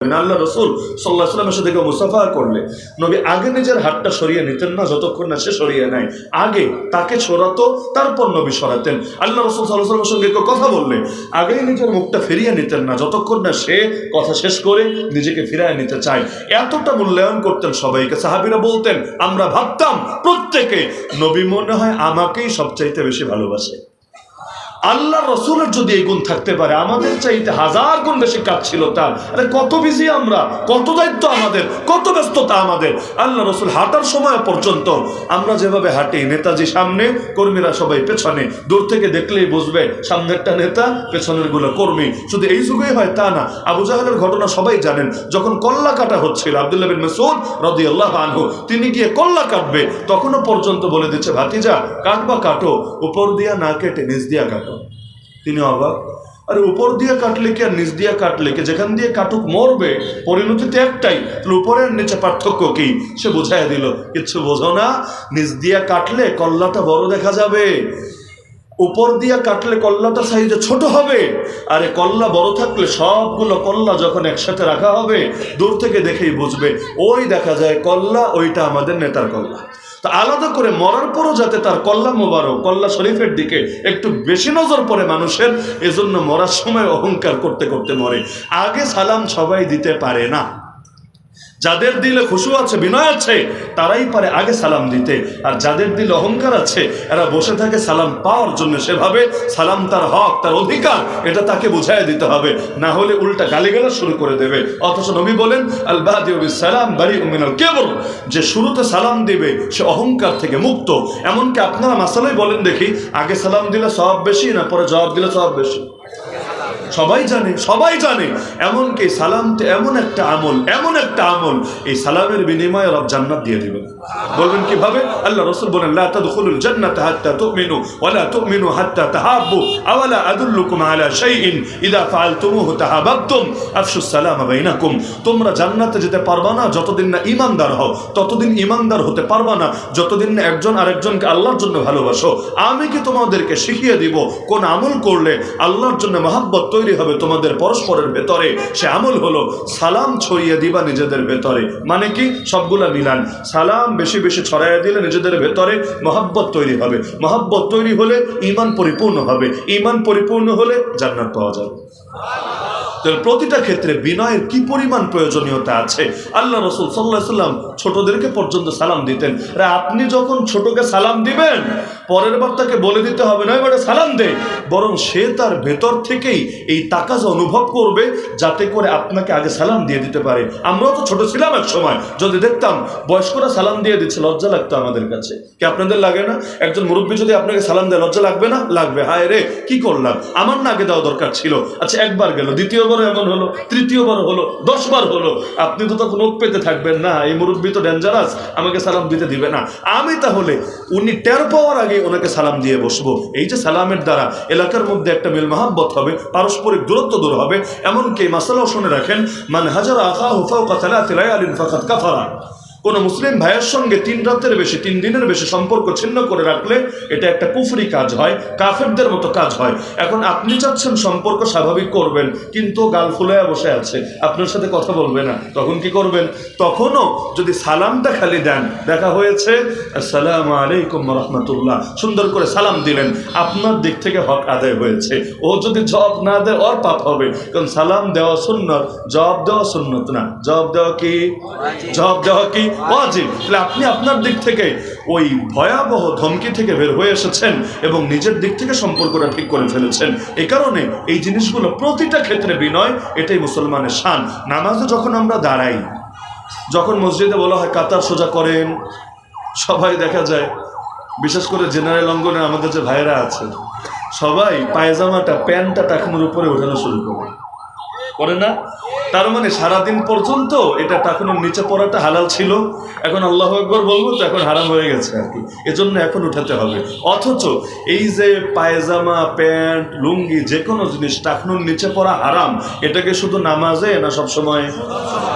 আল্লাহ রসুল সাল্লাহ সাল্লামের সাথে কেউ মুসাফা করলে, নবী আগে নিজের হাতটা সরিয়ে নিতেন না, যতক্ষণ না সে সরিয়ে নেয়। আগে তাকে সরাতো, তারপর নবী সরাতেন। আল্লাহ রসুল সাল্লাহ সাল্লামের সঙ্গে কেউ কথা বললে, আগেই নিজের মুখটা ফিরিয়ে নিতেন না, যতক্ষণ না সে কথা শেষ করে নিজেকে ফিরিয়ে নিতে চায়। এতটা মূল্যায়ন করতেন সবাইকে। সাহাবিরা বলতেন, আমরা ভাবতাম প্রত্যেকে। নবী মনে হয় আমাকেই সবচাইতে বেশি ভালোবাসে। আল্লাহ রসুলের যদি এই গুণ থাকতে পারে, আমাদের চাইতে হাজার গুণ বেশি কাজ ছিল তার। আরে কত বিজি আমরা, কত দায়িত্ব আমাদের, কত ব্যস্ততা আমাদের। আল্লাহ রসুল হাঁটার সময় পর্যন্ত আমরা যেভাবে হাঁটি, নেতাজি সামনে, কর্মীরা সবাই পেছনে। দূর থেকে দেখলেই বুঝবে সামনেরটা নেতা পেছনেরগুলো কর্মী। শুধু এই যুগেই হয় তা না, আবু জাহালের ঘটনা সবাই জানেন। যখন কল্লা কাটা হচ্ছিল, আবদুল্লাহ বিন মেসুদ রদি আল্লাহ আনহু, তিনি গিয়ে কল্লা কাটবে, তখনও পর্যন্ত বলে দিচ্ছে, ভাতিজা, কাটবা, কাটো। উপর দিয়া না কেটে নিচ দিয়া কাটো। তিনি অবাক। আরে, উপর দিয়ে কাটলে কি আর নিচ দিয়ে কাটলে কি? যেখান দিয়ে কাটুক মরবে, পরিণতি তো একটাই, তাহলে উপরে আর নিচে পার্থক্য কি? সে বুঝাই দিল, কিচ্ছু বোঝো না, নিচ দিয়ে কাটলে কল্লাটা বড় দেখা যাবে। উপর দিয়ে কাটলে কল্লাটা সাইজে ছোট হবে, আরে কল্লা বড় থাকলে সবগুলো কল্লা যখন একসাথে রাখা হবে, দূর থেকে দেখেই বুঝবে, ওই দেখা যায় কল্লা, ওইটা আমাদের নেতার কল্লা। তা আলাদা করে মরার পরও যাতে তার কল্লা মোবারক, কল্লা শরীফের দিকে একটু বেশি নজর পড়ে মানুষের, এজন্য মরার সময় অহংকার করতে করতে মরে। আগে সালাম সবাই দিতে পারে না। যাদের দিলে খুশু আছে, বিনয় আছে, তারাই পারে আগে সালাম দিতে। আর যাদের দিলে অহংকার আছে, এরা বসে থাকে সালাম পাওয়ার জন্য। সেভাবে সালাম তার হক, তার অধিকার, এটা তাকে বুঝাই দিতে হবে। না হলে উল্টা গালিগালা শুরু করে দেবে। অথচ নবী বলেন আল বাদি সালাম বাড়ি উমিনাল কেবল যে শুরুতে সালাম দিবে, সে অহংকার থেকে মুক্ত। এমনকি আপনারা মাসালাই বলেন দেখি, আগে সালাম দিলে সব বেশি না পরে জবাব দিলে সব বেশি? সবাই জানে সবাই জানে। এমনকি সালাম তো এমন একটা আমল, এমন একটা আমল, এই সালামের বিনিময়ে রব জান্নাত দিয়ে দিবেন। বলবেন কীভাবে? আল্লাহ রসুল বলেন, লা তাদখুলুল জান্নাত হাত্তা তুমিনু ওয়ালা তুমিনু হাত্তা তাহাব্বু আওয়ালা আদুল্লুকুম আলা শাইইন ইদা ফাআলতুমুহু তাহাব্বাতুম আফশুস সালামা বাইনাকুম। তোমরা জান্নাতে যেতে পারবা না, যতদিন না ঈমানদার হও, ততদিন ঈমানদার হতে পারবা না, যতদিন না একজন আরেকজনকে আল্লাহর জন্য ভালোবাসো। আমি কি তোমাদেরকে শিখিয়ে দিব কোন আমল করলে আল্লাহর জন্য মহাব্বত তৈরি হবে তোমাদের পরস্পরের ভেতরে। সে আমল হলো সালাম ছড়িয়ে দিবা নিজেদের ভেতরে। মানে কি? সবগুলা মিলান। সালাম বেশি বেশি ছড়াইয়া দিলে নিজেদের ভেতরে মহাব্বত তৈরি হবে। মহাব্বত তৈরি হলে ইমান পরিপূর্ণ হবে। ইমান পরিপূর্ণ হলে জান্নাত পাওয়া যাবে। প্রতিটা ক্ষেত্রে বিনয়ের কি পরিমাণ প্রয়োজনীয়তা আছে? আল্লাহ রসুল সাল্লাহ সাল্লাম ছোটদেরকে পর্যন্ত সালাম দিতেন। আরে আপনি যখন ছোটকে সালাম দিবেন, পরের বার তাকে বলে দিতে হবে না এবারে সালাম দে। বরং সে তার ভেতর থেকেই এই তাকাজ অনুভব করবে, যাতে করে আপনাকে আগে সালাম দিয়ে দিতে পারে। আমরাও তো ছোট ছিলাম এক সময়। যদি দেখতাম বয়স্করা সালাম দিয়ে দিচ্ছে, লজ্জা লাগতো আমাদের কাছে। কি আপনাদের লাগে না? একজন মুরব্বী যদি আপনাকে সালাম দেয়, লজ্জা লাগবে না? লাগবে। হায় রে, কি করলাম? আমার না আগে দেওয়া দরকার ছিল। আচ্ছা একবার গেল দ্বিতীয়বার এমন হলো তৃতীয়বার হলো দশবার হলো, আপনি তো তখন ওক পেতে থাকবেন না, এই মুরব্বী তো ডেঞ্জারাস আমাকে সালাম দিতে দিবে না। আমি তাহলে, উনি টের পাওয়ার আগে ওনাকে সালাম দিয়ে বসবো। এই যে সালামের দ্বারা এলাকার মধ্যে একটা মিল মাহাব্বত হবে, পারস্পরিক দূরত্ব দূর হবে, এমনকি মাসালাও শুনে রাখেন মানে হাজার আখা হুফা কথা ফাকাত কাফারা। কোন মুসলিম ভাইয়ের সঙ্গে তিন রাতের বেশি তিন দিনের বেশি সম্পর্ক ছিন্ন করে রাখলে এটা একটা কুফরি কাজ হয় কাফেরদের মতো কাজ হয়। এখন আপনি চাচ্ছেন সম্পর্ক স্বাভাবিক করবেন কিন্তু গাল ফুলায় বসে আছে। আপনার সাথে কথা বলবে না। তখন কি করবেন? তখনও যদি সালামটা খালি দেন দেখা হয়েছে আসসালামু আলাইকুম রহমতুল্লাহ সুন্দর করে সালাম দিলেন। আপনার দিক থেকে হক আদায় হয়েছে। ও যদি জব না দেয় ওর পাপ হবে। কারণ সালাম দেওয়া সুন্নত জবাব দেওয়া সুন্নত না। জব দেওয়া কি? জব দেওয়া কি? ওয়াজিব তাহলে আপনি আপনার দিক থেকে ওই ভয়াবহ ধমকি থেকে বের হয়ে এসেছেন এবং নিজের দিক থেকে সম্পর্কটা ঠিক করে ফেলেছেন। এই কারণে এই জিনিসগুলো প্রতিটা ক্ষেত্রে বিনয়, এটাই মুসলমানের শান। নামাজে যখন আমরা দাঁড়াই, যখন মসজিদে বলা হয় কাতার সোজা করেন, সবাই দেখা যায়, বিশেষ করে জেনারেল অঙ্গনে আমাদের যে ভাইয়েরা আছে, সবাই পায়জামাটা, প্যান্টটা টাকানোর উপরে ওঠানো শুরু করে। করে না? তার মানে সারাদিন পর্যন্ত এটা টাকানোর নিচে পড়াটা হালাল ছিল? এখন আল্লাহ একবার বলব তো এখন হারাম হয়ে গেছে আর কি। এজন্য এখন উঠাতে হবে। অথচ এই যে পায়জামা, প্যান্ট, লুঙ্গি যে কোনো জিনিস টাকনুর নিচে পড়া হারাম। এটাকে শুধু নামাজে না সব সময়?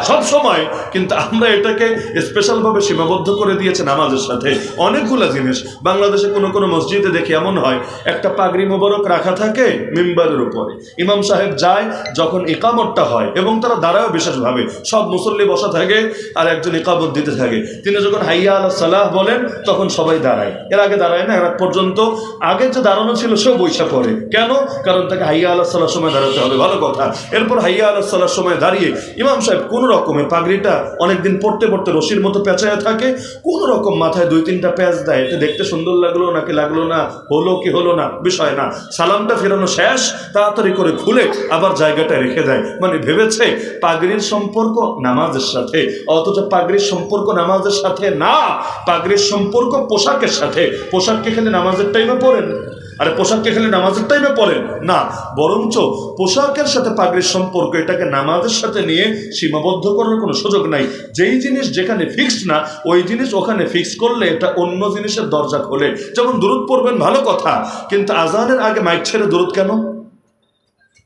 সব সময়। কিন্তু আমরা এটাকে স্পেশালভাবে সীমাবদ্ধ করে দিয়েছে নামাজের সাথে। অনেকগুলো জিনিস। বাংলাদেশে কোনো কোনো মসজিদে দেখি এমন হয়, একটা পাগড়ি মোবারক রাখা থাকে মিম্বারের উপরে। ইমাম সাহেব যায়, যখন ইকামতটা হয় এবং তারা দাঁড়ায় বিশেষভাবে সব মুসল্লি বসা থাকে আর একজন ইকাবত দিতে থাকে। তিনি যখন হাইয়া আল্লাহ সালাহ বলেন, তখন সবাই দাঁড়ায়। এর আগে দাঁড়ায় না, এর পর্যন্ত। আগে যে দাঁড়ানো ছিল, সেও বৈশা পড়ে। কেন? কারণ তাকে হাইয়া আল্লাহ সাল্লাহ সময় দাঁড়াতে হবে। ভালো কথা। এরপর হাইয়া আল্লাহ সাল্লাহ সময় দাঁড়িয়ে ইমাম সাহেব কোনো রকমে পাগড়িটা অনেকদিন পড়তে পড়তে রশির মতো পেঁচায় থাকে। কোনো রকম মাথায় দুই তিনটা প্যাঁচ দেয়। এটা দেখতে সুন্দর লাগল নাকি লাগল না? হলো কি হলো না? বিষয় না। সালামটা ফেরানো শেষ। তাড়াতাড়ি করে খুলে আবার জায়গাটা রেখে দেয়। মানে ভেবেছে পাগড়ির সম্পর্ক নামাজের সাথে, অথচ পাগড়ির সম্পর্ক নামাজের সাথে না। পাগড়ির সম্পর্ক পোশাকের সাথে। পোশাককে খেলে নামাজের টাইমে পড়েন। আরে পোশাককে খেলে নামাজের টাইমে পড়েন? না। বরঞ্চ পোশাকের সাথে পাগড়ির সম্পর্ক, এটাকে নামাজের সাথে নিয়ে সীমাবদ্ধ করার কোনো সুযোগ নাই। যেই জিনিস যেখানে ফিক্সড না, ওই জিনিস ওখানে ফিক্স করলে এটা অন্য জিনিসের দরজা খোলে। যেমন দূরত পড়বেন, ভালো কথা। কিন্তু আজানের আগে মাইক ছেড়ে দূরত কেন?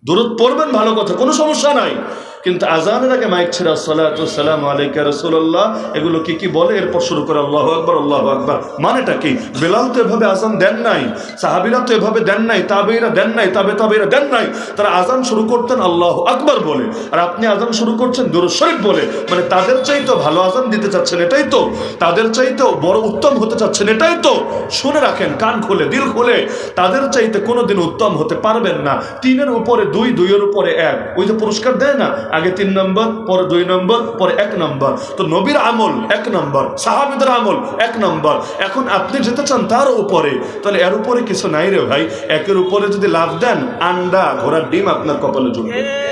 দূরত পড়বেন, ভালো কথা। কোনো সমস্যা নাই। কিন্তু আজানের আগে মাইক ছেড়ে সালাম আলাইকা রসুল্লাহ এগুলো কি কি বলে? এরপর শুরু করে আল্লাহ আকবর আল্লাহ আকবর। মানেটা কি? বেলাল তো এভাবে আজান দেন নাই, সাহাবিরা তো এভাবে দেন নাই তাবেইরা দেন নাই, তাবে তাবেইরা দেন নাই, তারা আজান শুরু করতেন আল্লাহ আকবর বলে। আর আপনি আজান শুরু করছেন দুরুদ শরীফ বলে। মানে তাদের চাইতো ভালো আজান দিতে চাচ্ছেন এটাই তো। তাদের চাইতো বড় উত্তম হতে চাচ্ছেন এটাই তো। শুনে রাখেন, কান খুলে, দিল খুলে। তাদের চাইতে কোনোদিন উত্তম হতে পারবেন না। তিনের উপরে দুই, দুইয়ের উপরে এক। ওই যে পুরস্কার দেয় না? আগে তিন নম্বর, পরে দুই নম্বর, পরে এক নম্বর। তো নবীর আমল এক নম্বর, সাহাবিদের আমল এক নম্বর। এখন আপনি যেতে চান তার উপরে, তাহলে এর উপরে কিছু নাই রে ভাই। একের উপরে যদি লাভ দেন, আন্ডা ঘোড়ার ডিম আপনার কপালে জুড়বে